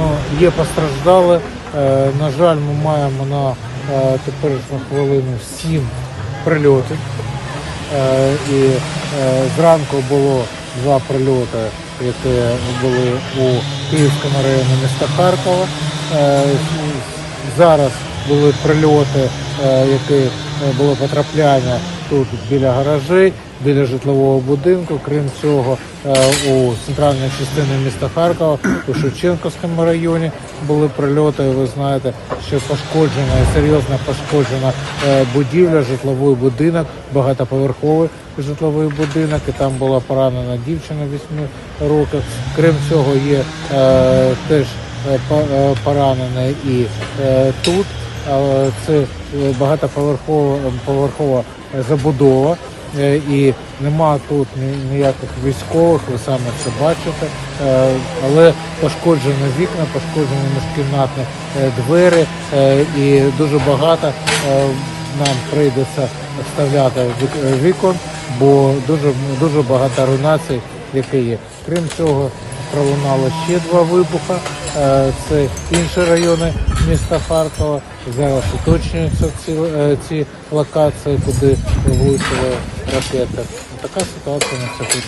Ну, є постраждали. Е, На жаль, ми маємо на е, теперішню хвилину сім прильотів. Е, І зранку було два прильоти, які були у Київському районі міста Харкова. Зараз були прильоти, які було потрапляння тут біля гаражей, біля житлового будинку. Крім цього, е, у центральній частині міста Харкова, у Шевченківському районі були прильоти. Ви знаєте, що пошкоджена серйозно пошкоджена е, будівля, житловий будинок, багатоповерховий житловий будинок, і там була поранена дівчина 8 років. Крім цього, є е, теж е, е, поранений і е, тут. Е, Це е, багатоповерхова забудова. Е, І нема тут ніяких військових, ви саме це бачите. Е, Але пошкоджені вікна, пошкоджені міжкімнатні е, двері, е, і дуже багато е, нам прийдеться вставляти вік- е, вікон, бо дуже дуже багато руйнацій, які є. Крім цього, пролунало ще два вибуха. Е, Це інші райони міста Харкова. Зараз уточнюються ці, е, ці локації, куди влучили ракети. Така ситуація на сьогодні.